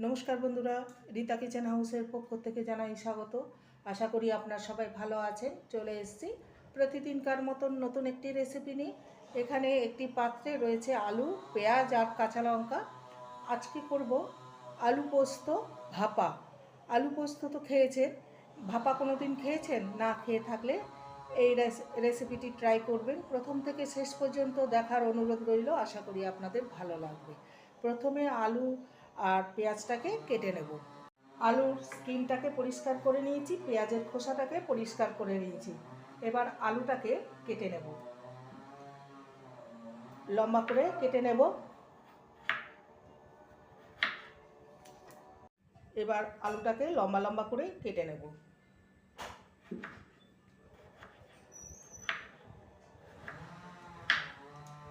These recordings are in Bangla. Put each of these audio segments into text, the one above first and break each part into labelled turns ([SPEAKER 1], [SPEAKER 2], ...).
[SPEAKER 1] নমস্কার বন্ধুরা, রীতা কিচেন হাউসের পক্ষ থেকে জানাই স্বাগত। আশা করি আপনার সবাই ভালো আছেন। চলে এসেছি প্রতিদিনকার মতন নতুন একটি রেসিপি নিয়ে। এখানে একটি পাত্রে রয়েছে আলু, পেঁয়াজ আর কাঁচা লঙ্কা। আজকে করব আলু পোস্ত ভাপা। আলু পোস্ত তো খেয়েছেন। ভাপা কোনো দিন খেয়েছেন? না খেয়ে থাকলে এই রেস- রেসিপিটি ট্রাই করবেন। প্রথম থেকে শেষ পর্যন্ত দেখার অনুরোধ রইল। আশা করি আপনাদের ভালো লাগবে। প্রথমে আলু আর পেঁয়াজটাকে কেটে নেব। আলুর স্কিনটাকে পরিষ্কার করে নিয়েছি, পেঁয়াজের খোসাটাকে পরিষ্কার করে নিয়েছি। এবার আলুটাকে কেটে নেব। লম্বা করে কেটে নেব। এবার আলুটাকে লম্বা লম্বা করে কেটে নেব।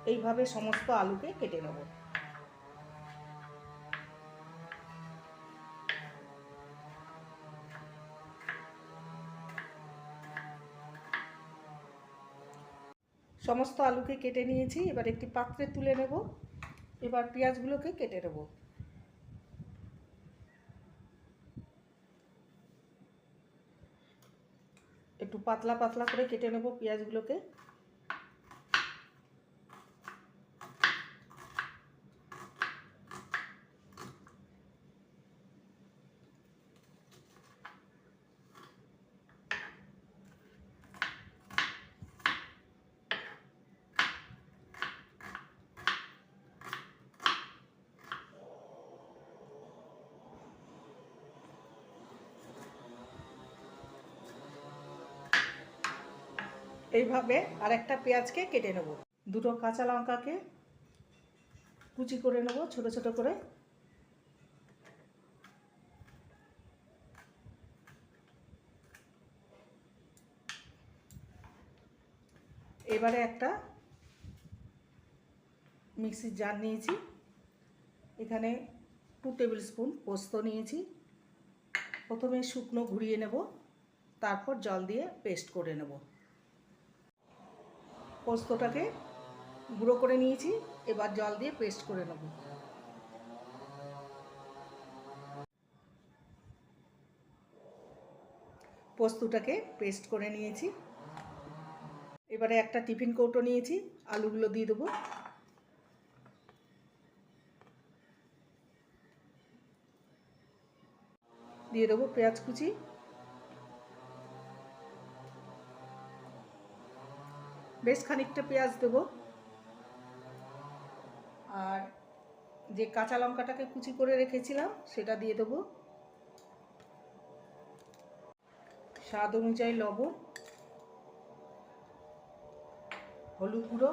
[SPEAKER 1] এইভাবে সমস্ত আলুকে কেটে নেব। সমস্ত আলুকে কেটে নিয়েছি, এবার একটি পাত্রে তুলে নেব। এবার পেঁয়াজগুলোকে কেটে নেব। একটু পাতলা পাতলা করে কেটে নেব পেঁয়াজগুলোকে। এইভাবে আরেকটা পেঁয়াজকে কেটে নেব। দুটো কাঁচা লঙ্কাকে কুচি করে নেব, ছোট ছোট করে। এবারে একটা মিক্সির জার নিয়েছি। এখানে টু টেবিল স্পুন পোস্ত নিয়েছি। প্রথমে শুকনো ঘুরিয়ে নেব, তারপর জল দিয়ে পেস্ট করে নেব। পোস্তটাকে গুঁড়ো করে নিয়েছি, এবার জল দিয়ে পেস্ট করে নেব। পোস্তটাকে পেস্ট করে নিয়েছি। এবারে একটা টিফিন কৌটো নিয়েছি, আলুগুলো দিয়ে দেবো। দিয়ে দেবো পেঁয়াজ কুচি বেশ খানিকটা পেঁয়াজ দেবো। আর যে কাঁচা লঙ্কাটাকে কুচি করে রেখেছিলাম, সেটা দিয়ে দেবো। স্বাদ অনুযায়ী লবণ, হলুদ গুঁড়ো।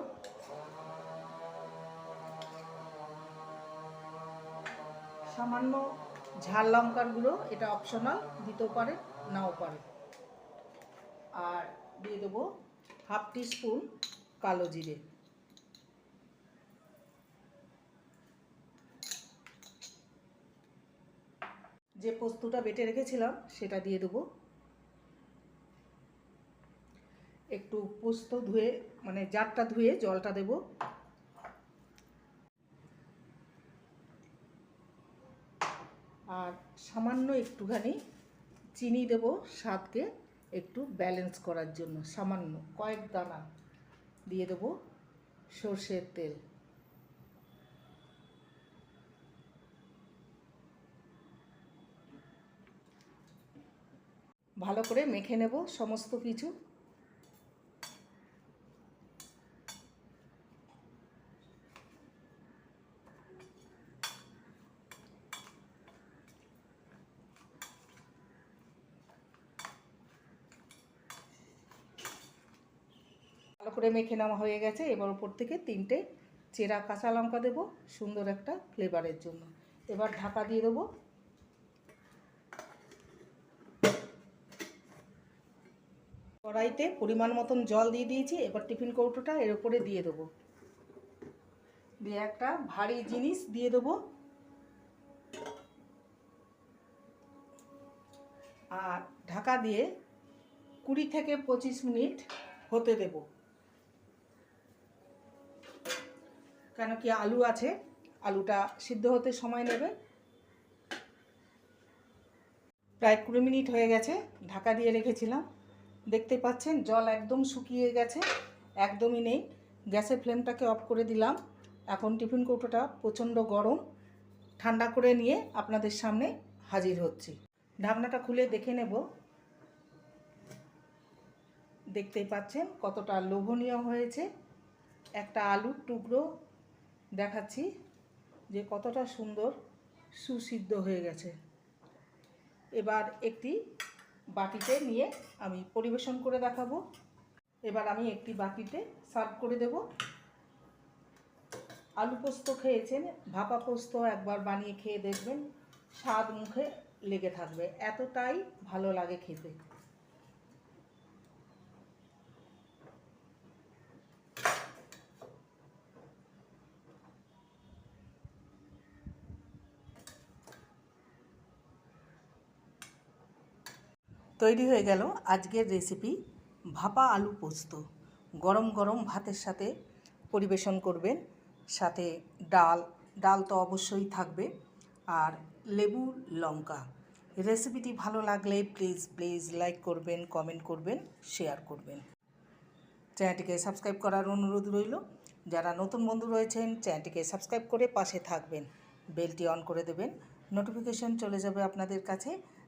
[SPEAKER 1] সামান্য ঝাল লঙ্কার গুঁড়ো, এটা অপশনাল দিতেও পারে, নাও পারে। আর দিয়ে দেবো হাফ টি স্পুন কালো জিরে। যে পোস্তটা বেটে রেখেছিলাম, সেটা দিয়ে দেবো। একটু পোস্ত ধুয়ে মানে জারটা ধুয়ে জলটা দেব। আর সামান্য একটুখানি চিনি দেব স্বাদকে। একটু ব্যালেন্স করার জন্য সামান্য কয়েক দানা দিয়ে দেব সর্ষের তেল। ভালো করে মেখে নেব সমস্ত কিছু ভালো করে মেখে নেওয়া হয়ে গেছে। এবার উপর থেকে তিনটে চেরা কাঁচা লঙ্কা দেবো, সুন্দর একটা ফ্লেভারের জন্য। এবার ঢাকা দিয়ে দেবো। কড়াইতে পরিমাণ মতন জল দিয়ে দিয়েছি, এবার টিফিন কৌটোটা এর উপরে দিয়ে দেবো। দিয়ে একটা ভারী জিনিস দিয়ে দেবো। আর ঢাকা দিয়ে কুড়ি থেকে পঁচিশ মিনিট হতে দেব। কেন কি আলু আছে? আলুটা সিদ্ধ হতে সময় নেবে। প্রায় কুড়ি মিনিট হয়ে গেছে, ঢাকা দিয়ে রেখেছিলাম। দেখতে পাচ্ছেন, জল একদম শুকিয়ে গেছে, একদমই নেই। গ্যাসের ফ্লেমটাকে অফ করে দিলাম। এখন টিফিন কৌটোটা প্রচণ্ড গরম। ঠান্ডা করে নিয়ে আপনাদের সামনে হাজির হচ্ছি। ঢাকনাটা খুলে দেখে নেব। দেখতেই পাচ্ছেন, কতটা লোভনীয় হয়েছে। একটা আলুর টুকরো দেখাচ্ছি যে কতটা সুন্দর সুসিদ্ধ হয়ে গেছে। এবার একটি বাটিতে নিয়ে আমি পরিবেশন করে দেখাবো। এবার আমি একটি বাটিতে সার্ভ করে দেব। আলু পোস্ত খেয়েছেন, ভাপা পোস্ত একবার বানিয়ে খেয়ে দেখবেন, স্বাদ মুখে লেগে থাকবে, এতটাই ভালো লাগে খেতে। তৈরি হয়ে গেল আজকের রেসিপি ভাপা আলু পোস্ত। গরম গরম ভাতের সাথে পরিবেশন করবেন। সাথে ডাল ডাল তো অবশ্যই থাকবে। আর লেবু, লঙ্কা। রেসিপিটি ভালো লাগলে প্লিজ প্লিজ লাইক করবেন কমেন্ট করবেন শেয়ার করবেন। চ্যানেলটিকে সাবস্ক্রাইব করার অনুরোধ রইল। যারা নতুন বন্ধু রয়েছেন চ্যানেলটিকে সাবস্ক্রাইব করে পাশে থাকবেন। বেলটি অন করে দেবেন। নোটিফিকেশন চলে যাবে আপনাদের কাছে।